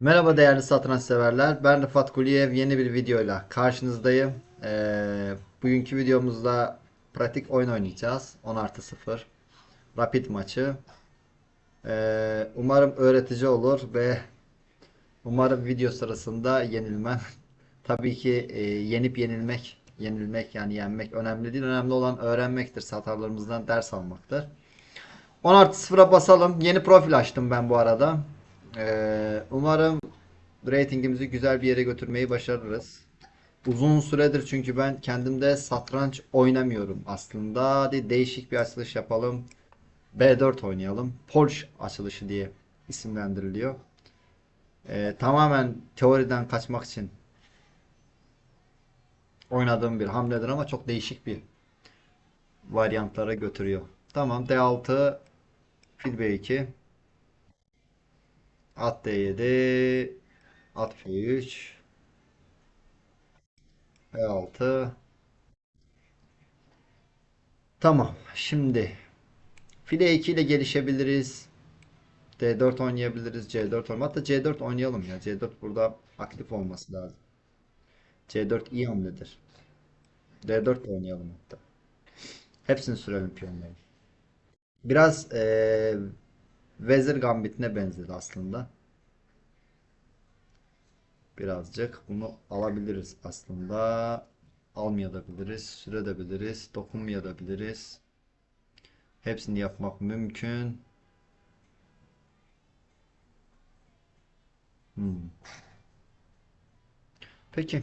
Merhaba değerli satranç severler. Ben Rıfat Kuliyev yeni bir videoyla karşınızdayım. Ee, bugünkü videomuzda pratik oyun oynayacağız. 10 artı 0. Rapid maçı. Ee, umarım öğretici olur ve umarım video sırasında yenilmem. Tabii ki e, yenip yenilmek, yenilmek yani yenmek önemli değil. Önemli olan öğrenmektir. Hatalarımızdan ders almaktır. 10 artı 0'a basalım. Yeni profil açtım ben bu arada. Ee, umarım ratingimizi güzel bir yere götürmeyi başarırız. Uzun süredir çünkü ben kendimde satranç oynamıyorum aslında. Hadi değişik bir açılış yapalım. B4 oynayalım. Porsche açılışı diye isimlendiriliyor. Ee, tamamen teoriden kaçmak için oynadığım bir hamledir ama çok değişik bir varyantlara götürüyor. Tamam D6 fil B2 at D7 at F3 E6 Tamam. Şimdi file 2 ile gelişebiliriz. D4 oynayabiliriz. C4 oynayalım. Hatta C4 oynayalım ya. C4 burada aktif olması lazım. C4 iyi hamledir. D4 de oynayalım hatta. Hepsini sürelim piyonları. Biraz eee Vezir Gambit'ine benzedi aslında. Birazcık bunu alabiliriz aslında. Almayabiliriz, sürebiliriz, dokunmayabiliriz. Hepsini yapmak mümkün. Hmm. Peki.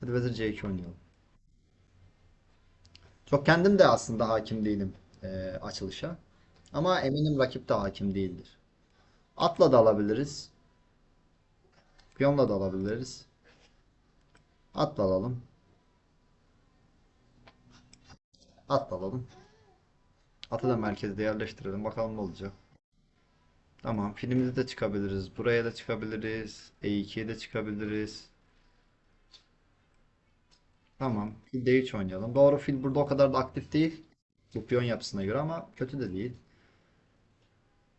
Hadi Vezir C2 oynayalım. Çok kendim de aslında hakim değilim eee, açılışa. Ama eminim rakip de hakim değildir. Atla da alabiliriz. Piyonla da alabiliriz. Atla alalım. Atla alalım. Atı da merkezde yerleştirelim. Bakalım ne olacak. Tamam. Filimize de çıkabiliriz. Buraya da çıkabiliriz. E2'ye de çıkabiliriz. Tamam. Fil D3 oynayalım. Doğru fil burada o kadar da aktif değil. Bu piyon yapısına göre ama kötü de değil.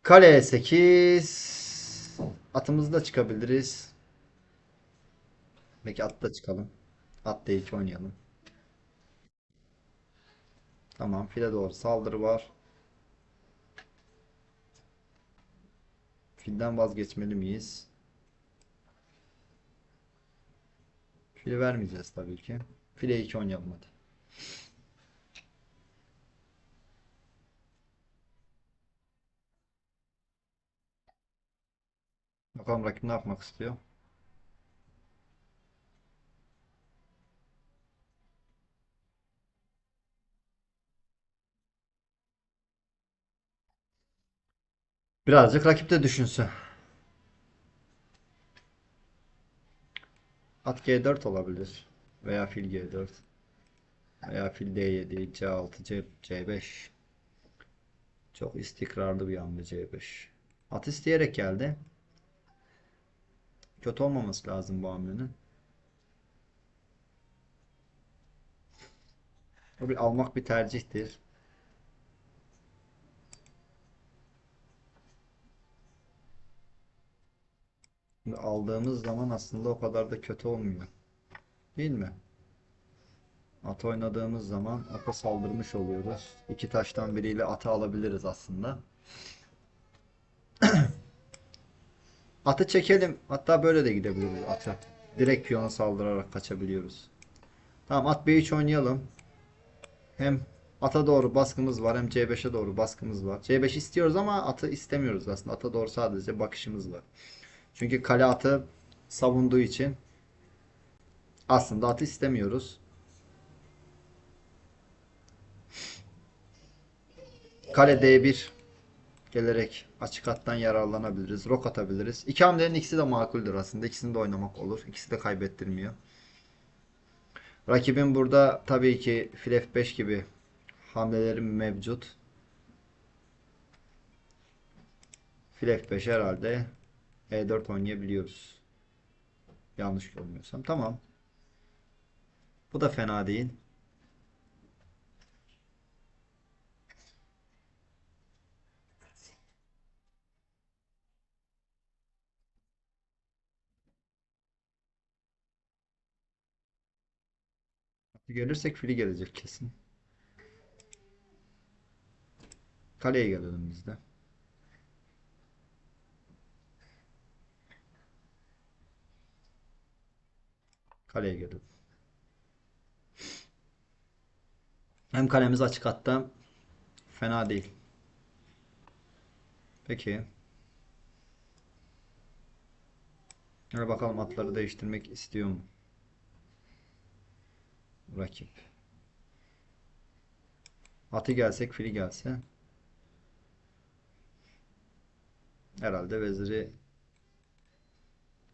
Kale E8. Atımızı da çıkabiliriz. Peki at da çıkalım. At D2 oynayalım. Tamam. File doğru saldırı var. Filden vazgeçmeli miyiz? Fili vermeyeceğiz tabii ki. File 2 oynayalım hadi. Bakalım rakip ne yapmak istiyor. Birazcık rakip de düşünsün. At G4 olabilir. Veya fil G4. Veya fil D7, C6, C, C5. Çok istikrarlı bir hamle C5. At isteyerek geldi. Kötü olmaması lazım bu hamlenin. Bir almak bir tercihtir. Şimdi aldığımız zaman aslında o kadar da kötü olmuyor. Değil mi? At oynadığımız zaman ata saldırmış oluyoruz. İki taştan biriyle atı alabiliriz aslında. Atı çekelim. Hatta böyle de gidebiliriz ata. Direkt piyona saldırarak kaçabiliyoruz. Tamam at B3 oynayalım. Hem ata doğru baskımız var hem C5'e doğru baskımız var. C5 istiyoruz ama atı istemiyoruz aslında. Ata doğru sadece bakışımız var. Çünkü kale atı savunduğu için aslında atı istemiyoruz. Kale D1 gelerek açık hattan yararlanabiliriz. Rok atabiliriz. İki hamlenin ikisi de makuldür aslında. İkisini de oynamak olur. İkisi de kaybettirmiyor. Rakibin burada tabii ki fil F5 gibi hamleleri mevcut. Fil F5 herhalde E4 oynayabiliyoruz. Yanlış görmüyorsam. Tamam. Bu da fena değil. Gelirsek fili gelecek kesin. Kaleye gelelim biz de. Kaleye gelelim. Hem kalemiz açık hatta fena değil. Peki. Hadi bakalım atları değiştirmek istiyor mu? Rakip. Atı gelsek fili gelse. Herhalde veziri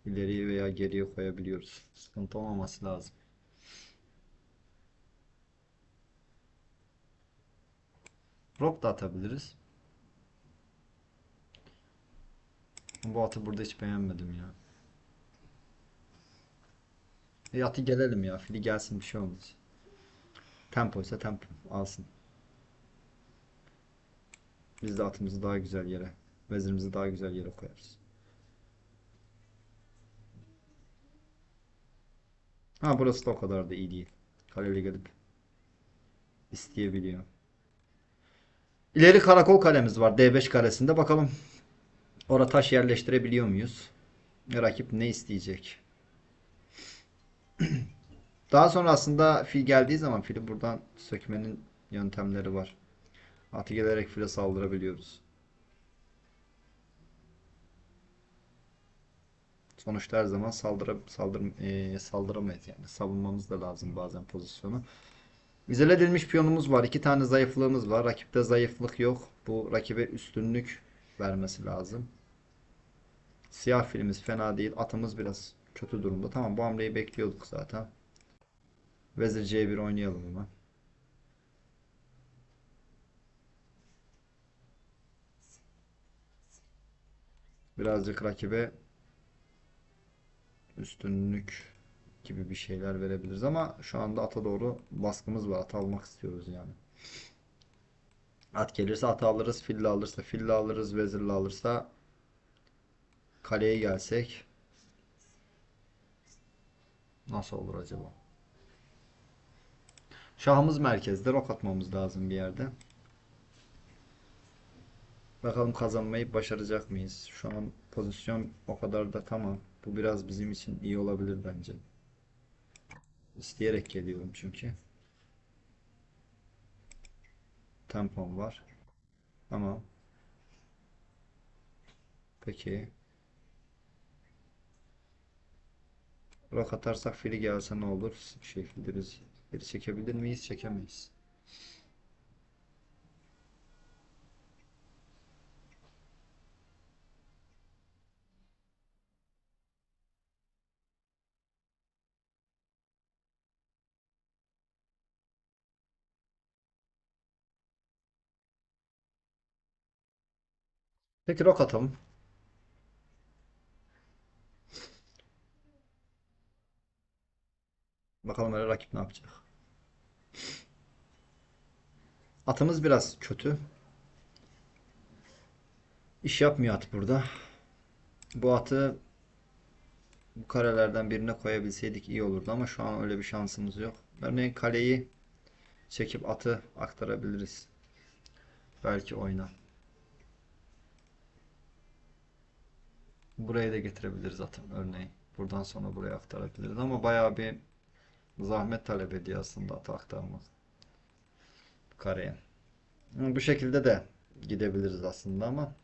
ileri veya geriye koyabiliyoruz. Sıkıntı olmaması lazım. Rock da atabiliriz. Bu atı burada hiç beğenmedim ya. E atı gelelim ya. Fili gelsin bir şey olmaz. Tempo ise tempo alsın. Biz de atımızı daha güzel yere, vezirimizi daha güzel yere koyarız. Ha burası da o kadar da iyi değil. Kaleli gelip isteyebiliyor. İleri karakol kalemiz var D5 karesinde. Bakalım orada taş yerleştirebiliyor muyuz? Rakip ne isteyecek? Daha sonra aslında fil geldiği zaman fili buradan sökmenin yöntemleri var. Atı gelerek file saldırabiliyoruz. Sonuçta her zaman saldıra, saldır, e, saldıramayız yani. Savunmamız da lazım bazen pozisyonu. İzole edilmiş piyonumuz var. İki tane zayıflığımız var. Rakipte zayıflık yok. Bu rakibe üstünlük vermesi lazım. Siyah filimiz fena değil. Atımız biraz kötü durumda. Tamam bu hamleyi bekliyorduk zaten. Vezir C1 oynayalım hemen. Birazcık rakibe üstünlük gibi bir şeyler verebiliriz ama şu anda ata doğru baskımız var. At almak istiyoruz yani. At gelirse at alırız, fille alırsa fille alırız, vezirle alırsa kaleye gelsek nasıl olur acaba? Şahımız merkezde. Rok atmamız lazım bir yerde. Bakalım kazanmayı başaracak mıyız? Şu an pozisyon o kadar da tamam. Bu biraz bizim için iyi olabilir bence. İsteyerek geliyorum çünkü. Tempom var. Tamam. Peki. Rok atarsak fili gelse ne olur? Şey fili biz geri çekebilir miyiz? Çekemeyiz. Peki rok atalım. Bakalım öyle rakip ne yapacak. Atımız biraz kötü. İş yapmıyor at burada. Bu atı bu karelerden birine koyabilseydik iyi olurdu ama şu an öyle bir şansımız yok. Örneğin kaleyi çekip atı aktarabiliriz. Belki oyna. Buraya da getirebiliriz atın örneğin. Buradan sonra buraya aktarabiliriz ama bayağı bir zahmet talep ediyor aslında atı aktarmak. Kareye. Bu şekilde de gidebiliriz aslında ama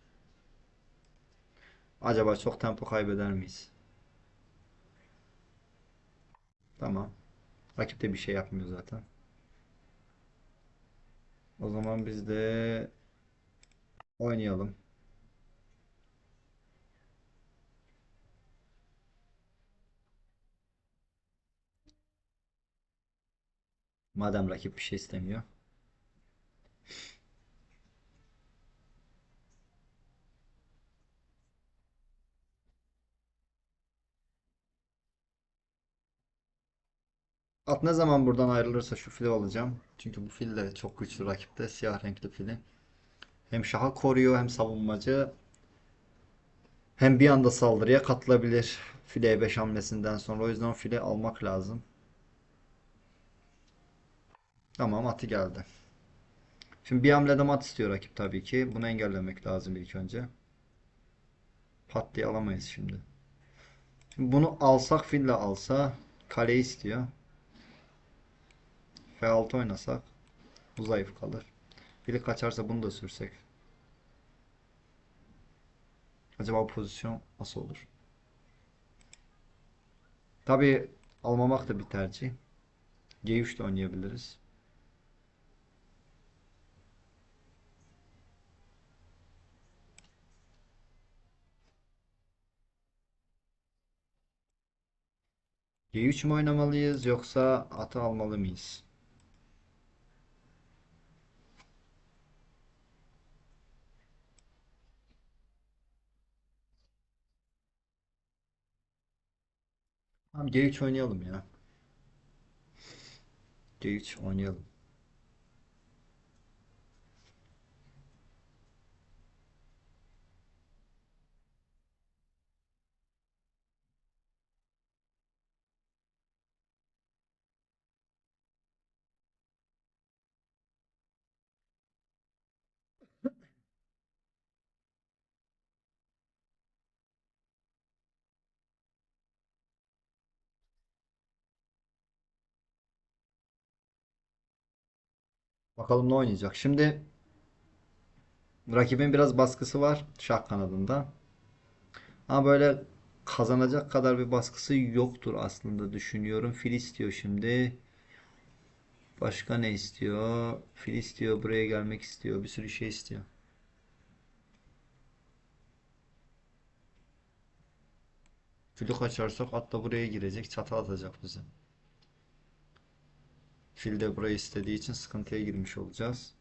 acaba çok tempo kaybeder miyiz? Tamam. Rakip de bir şey yapmıyor zaten. O zaman biz de oynayalım. Madem rakip bir şey istemiyor. At ne zaman buradan ayrılırsa şu fili alacağım. Çünkü bu fil de çok güçlü rakipte. Siyah renkli fili. Hem şahı koruyor hem savunmacı. Hem bir anda saldırıya katılabilir. File E5 hamlesinden sonra. O yüzden o fili almak lazım. Tamam atı geldi. Şimdi bir hamlede mat istiyor rakip tabii ki. Bunu engellemek lazım ilk önce. Pat diye alamayız şimdi. Şimdi bunu alsak fille alsa kale istiyor. F6 oynasak bu zayıf kalır. Fili kaçarsa bunu da sürsek. Acaba pozisyon nasıl olur? Tabii almamak da bir tercih. G3 de oynayabiliriz. G3 mü oynamalıyız yoksa atı almalı mıyız? Tamam G3 oynayalım ya. G3 oynayalım. Bakalım ne oynayacak. Şimdi rakibin biraz baskısı var şah kanadında. Ama böyle kazanacak kadar bir baskısı yoktur aslında düşünüyorum. Fil istiyor şimdi. Başka ne istiyor? Fil istiyor, buraya gelmek istiyor, bir sürü şey istiyor. Fili kaçarsak at da buraya girecek, çatal atacak bize. Fil de burayı istediği için sıkıntıya girmiş olacağız.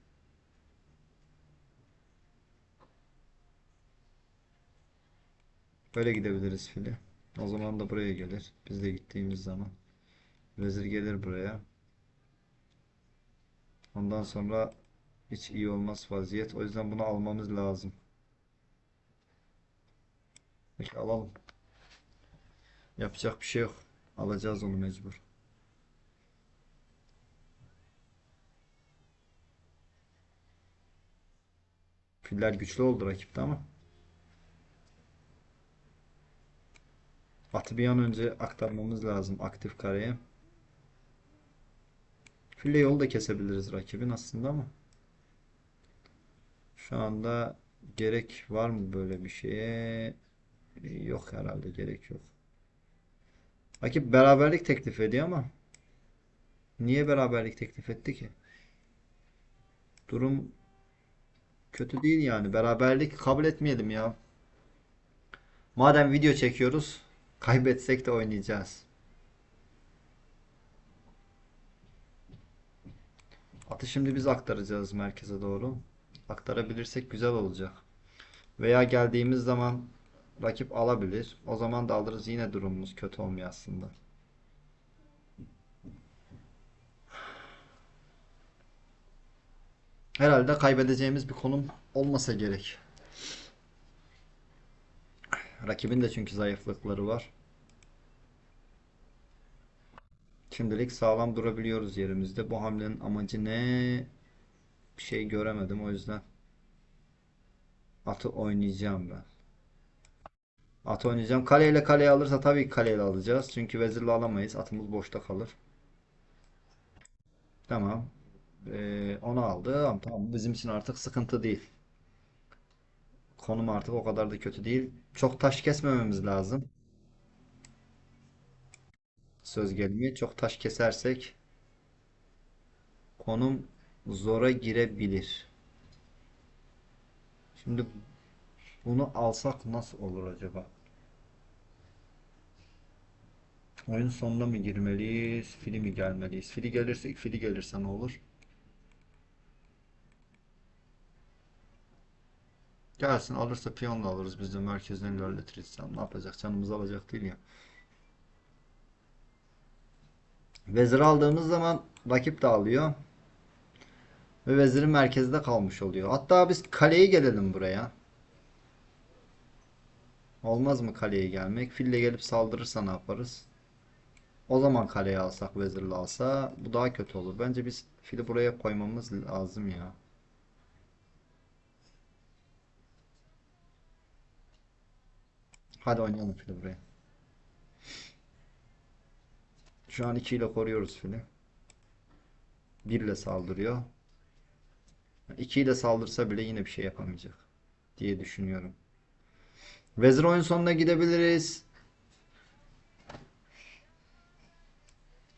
Böyle gidebiliriz fili. O zaman da buraya gelir. Biz de gittiğimiz zaman. Vezir gelir buraya. Ondan sonra hiç iyi olmaz vaziyet. O yüzden bunu almamız lazım. Peki alalım. Yapacak bir şey yok. Alacağız onu mecbur. Filler güçlü oldu rakipte ama. Atı bir an önce aktarmamız lazım aktif kareye. Fille yolu da kesebiliriz rakibin aslında ama. Şu anda gerek var mı böyle bir şeye? Yok herhalde gerek yok. Rakip beraberlik teklif ediyor ama niye beraberlik teklif etti ki? Durum kötü değil yani. Beraberlik kabul etmeyelim ya. Madem video çekiyoruz, kaybetsek de oynayacağız. Atı şimdi biz aktaracağız merkeze doğru. Aktarabilirsek güzel olacak. Veya geldiğimiz zaman rakip alabilir. O zaman da alırız. Yine durumumuz kötü olmuyor aslında. Herhalde kaybedeceğimiz bir konum olmasa gerek. Rakibin de çünkü zayıflıkları var. Şimdilik sağlam durabiliyoruz yerimizde. Bu hamlenin amacı ne? Bir şey göremedim o yüzden. Atı oynayacağım ben. Atı oynayacağım. Kaleyle kaleye alırsa tabii kaleyle alacağız. Çünkü vezirle alamayız. Atımız boşta kalır. Tamam. Ee, onu aldı. Tamam. Bizim için artık sıkıntı değil. Konum artık o kadar da kötü değil. Çok taş kesmememiz lazım. Söz gelimi çok taş kesersek konum zora girebilir. Şimdi bunu alsak nasıl olur acaba? Oyun sonuna mı girmeliyiz? Fili mi gelmeliyiz? Fili gelirse, fili gelirse ne olur? Gelsin alırsa piyonla alırız biz de merkezden ilerletiriz. Sen ne yapacak? Canımızı alacak değil ya. Vezir aldığımız zaman rakip de alıyor. Ve vezirin merkezde kalmış oluyor. Hatta biz kaleye gelelim buraya. Olmaz mı kaleye gelmek? Fille gelip saldırırsa ne yaparız? O zaman kaleye alsak, vezirle alsa bu daha kötü olur. Bence biz fili buraya koymamız lazım ya. Hadi oynayalım fili buraya. Şu an 2 ile koruyoruz fili. 1 ile saldırıyor. 2 ile saldırsa bile yine bir şey yapamayacak diye düşünüyorum. Vezir oyun sonuna gidebiliriz.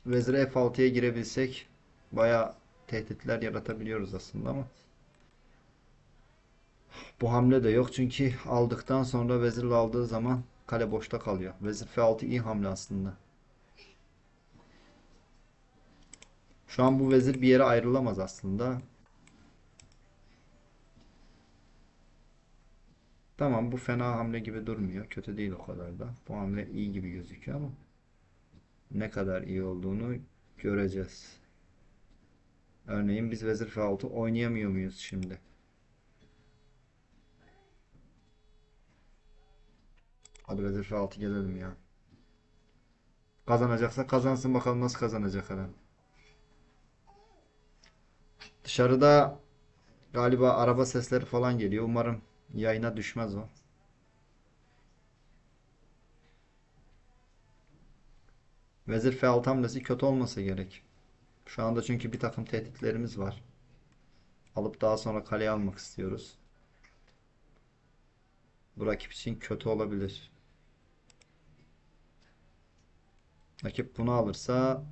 Vezir F6'ya girebilsek baya tehditler yaratabiliyoruz aslında ama bu hamle de yok çünkü aldıktan sonra vezirle aldığı zaman kale boşta kalıyor. Vezir F6 iyi hamle aslında. Şu an bu vezir bir yere ayrılamaz aslında. Tamam bu fena hamle gibi durmuyor. Kötü değil o kadar da. Bu hamle iyi gibi gözüküyor ama ne kadar iyi olduğunu göreceğiz. Örneğin biz vezir F6 oynayamıyor muyuz şimdi? Hadi vezir F6 gelelim ya. Kazanacaksa kazansın bakalım nasıl kazanacak adam. Dışarıda galiba araba sesleri falan geliyor. Umarım yayına düşmez o. Vezir F6 hamlesi kötü olmasa gerek. Şu anda çünkü bir takım tehditlerimiz var. Alıp daha sonra kaleye almak istiyoruz. Bu rakip için kötü olabilir. Rakip bunu alırsa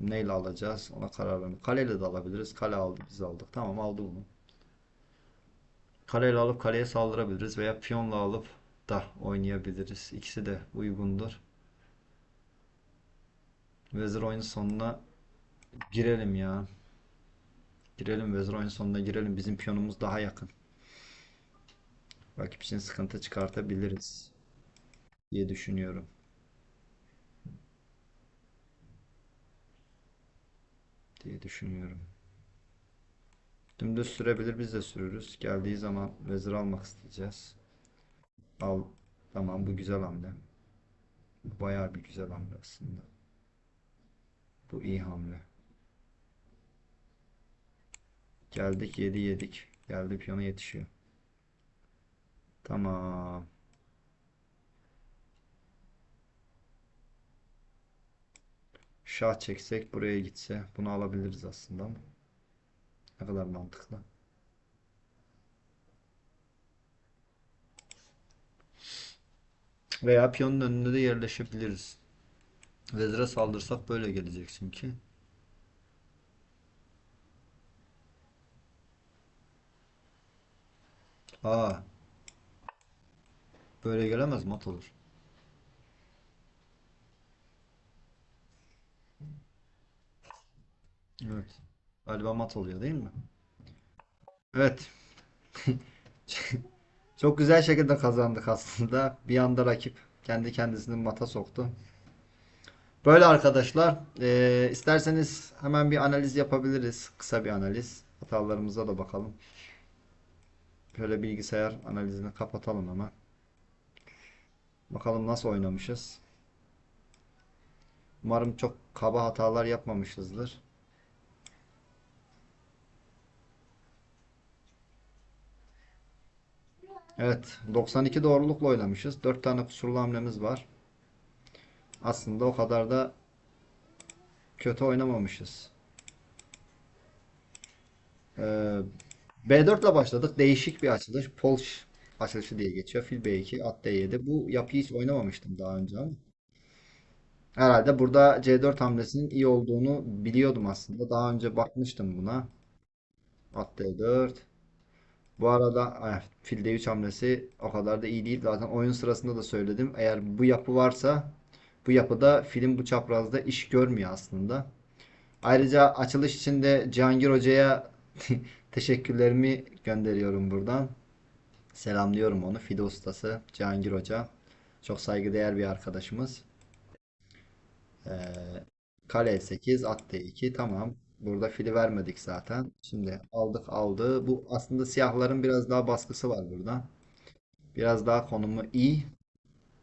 neyle alacağız? Ona karar vermek. Kaleyle de alabiliriz. Kale aldı, biz aldık. Tamam aldı bunu. Kaleyle alıp kaleye saldırabiliriz veya piyonla alıp da oynayabiliriz. İkisi de uygundur. Vezir oyunun sonuna girelim ya. Girelim vezir oyunun sonuna girelim. Bizim piyonumuz daha yakın. Rakip için sıkıntı çıkartabiliriz diye düşünüyorum. Diye düşünüyorum. Dümdüz sürebilir biz de sürürüz. Geldiği zaman vezir almak isteyeceğiz. Al. Tamam bu güzel hamle. Bu bayağı bir güzel hamle aslında. Bu iyi hamle. Geldik 7 yedik. Geldi piyano yetişiyor. Tamam. Şah çeksek buraya gitse bunu alabiliriz aslında ama ne kadar mantıklı. Veya piyonun önünde de yerleşebiliriz. Vezire saldırsak böyle gelecek çünkü. Aa, böyle gelemez mat olur. Evet. Galiba mat oluyor değil mi? Evet. Çok güzel şekilde kazandık aslında. Bir anda rakip kendi kendisini mata soktu. Böyle arkadaşlar. Ee, isterseniz hemen bir analiz yapabiliriz. Kısa bir analiz. Hatalarımıza da bakalım. Şöyle bilgisayar analizini kapatalım hemen. Bakalım nasıl oynamışız. Umarım çok kaba hatalar yapmamışızdır. Evet, 92 doğrulukla oynamışız. 4 tane kusurlu hamlemiz var. Aslında o kadar da kötü oynamamışız. Ee, B4 ile başladık. Değişik bir açılış. Polş açılışı diye geçiyor. Fil B2, at D7. Bu yapıyı hiç oynamamıştım daha önce ama. Herhalde burada C4 hamlesinin iyi olduğunu biliyordum aslında. Daha önce bakmıştım buna. At D4. Bu arada eh, fil D3 hamlesi o kadar da iyi değil. Zaten oyun sırasında da söyledim. Eğer bu yapı varsa bu yapıda film bu çaprazda iş görmüyor aslında. Ayrıca açılış için de Cihangir Hoca'ya teşekkürlerimi gönderiyorum buradan. Selamlıyorum onu. Fide ustası Cihangir Hoca. Çok saygıdeğer bir arkadaşımız. Ee, kale 8, at D2 tamam. Burada fili vermedik zaten. Şimdi aldık aldı. Bu aslında siyahların biraz daha baskısı var burada. Biraz daha konumu iyi.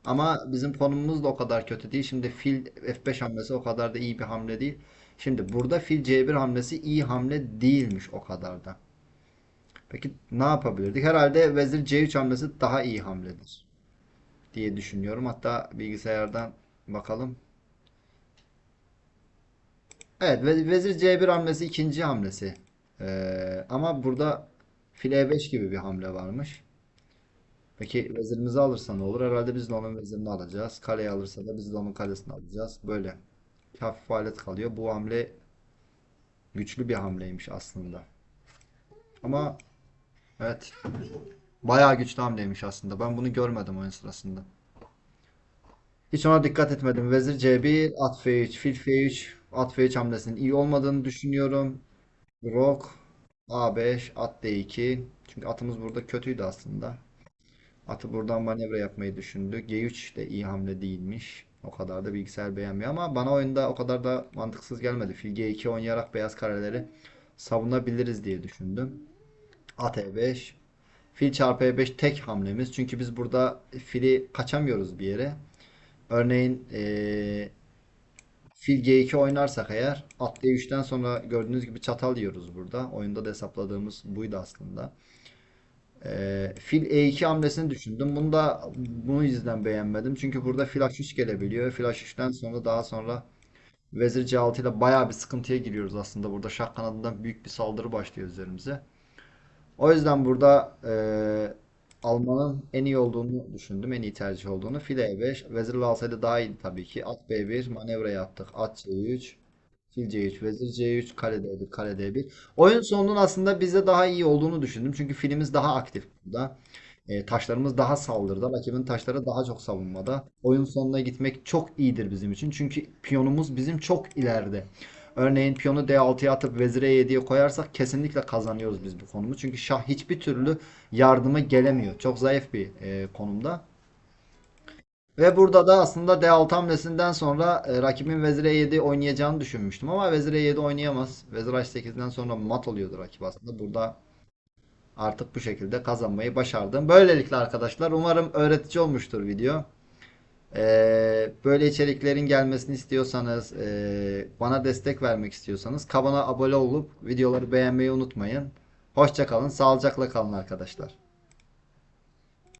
Ama bizim konumumuz da o kadar kötü değil. Şimdi fil F5 hamlesi o kadar da iyi bir hamle değil. Şimdi burada fil C1 hamlesi iyi hamle değilmiş o kadar da. Peki ne yapabilirdik? Herhalde vezir C3 hamlesi daha iyi hamledir diye düşünüyorum. Hatta bilgisayardan bakalım. Evet, ve- vezir C1 hamlesi ikinci hamlesi. Ee, ama burada fil E5 gibi bir hamle varmış. Peki vezirimizi alırsa ne olur? Herhalde biz de onun vezirini alacağız. Kaleyi alırsa da biz de onun kalesini alacağız. Böyle hafif alet kalıyor. Bu hamle güçlü bir hamleymiş aslında. Ama evet bayağı güçlü hamleymiş aslında. Ben bunu görmedim oyun sırasında. Hiç ona dikkat etmedim. Vezir C1, at F3, fil F3, at F3 hamlesinin iyi olmadığını düşünüyorum. Rok A5, at D2. Çünkü atımız burada kötüydü aslında. Atı buradan manevra yapmayı düşündü. G3 de iyi hamle değilmiş. O kadar da bilgisayar beğenmiyor ama bana oyunda o kadar da mantıksız gelmedi. Fil G2 oynayarak beyaz kareleri savunabiliriz diye düşündüm. At E5. Fil çarpı E5 tek hamlemiz. Çünkü biz burada fili kaçamıyoruz bir yere. Örneğin eee, fil G2 oynarsak eğer at D3'ten sonra gördüğünüz gibi çatal yiyoruz burada. Oyunda da hesapladığımız buydu aslında. Eee, fil E2 hamlesini düşündüm. Bunu da bu yüzden beğenmedim. Çünkü burada fil H3 gelebiliyor. Fil H3'ten sonra daha sonra vezir C6 ile bayağı bir sıkıntıya giriyoruz aslında. Burada şah kanadından büyük bir saldırı başlıyor üzerimize. O yüzden burada eee, almanın en iyi olduğunu düşündüm. En iyi tercih olduğunu. File E5. Vezirle alsaydı daha iyiydi tabii ki. At B1. Manevra yaptık. At C3. Fil C3. Vezir C3. Kale D1. Kale D1. Oyun sonunun aslında bize daha iyi olduğunu düşündüm. Çünkü filimiz daha aktif burada. E, taşlarımız daha saldırıda. Rakibin taşları daha çok savunmada. Oyun sonuna gitmek çok iyidir bizim için. Çünkü piyonumuz bizim çok ileride. Örneğin piyonu D6'ya atıp vezire E7'ye koyarsak kesinlikle kazanıyoruz biz bu konumu. Çünkü şah hiçbir türlü yardıma gelemiyor. Çok zayıf bir e, konumda. Ve burada da aslında D6 hamlesinden sonra e, rakibin vezir E7 oynayacağını düşünmüştüm ama vezir E7 oynayamaz. Vezir H8'den sonra mat oluyordu rakip aslında. Burada artık bu şekilde kazanmayı başardım. Böylelikle arkadaşlar umarım öğretici olmuştur video. Ee, böyle içeriklerin gelmesini istiyorsanız, e, bana destek vermek istiyorsanız kanala abone olup videoları beğenmeyi unutmayın. Hoşça kalın, sağlıcakla kalın arkadaşlar.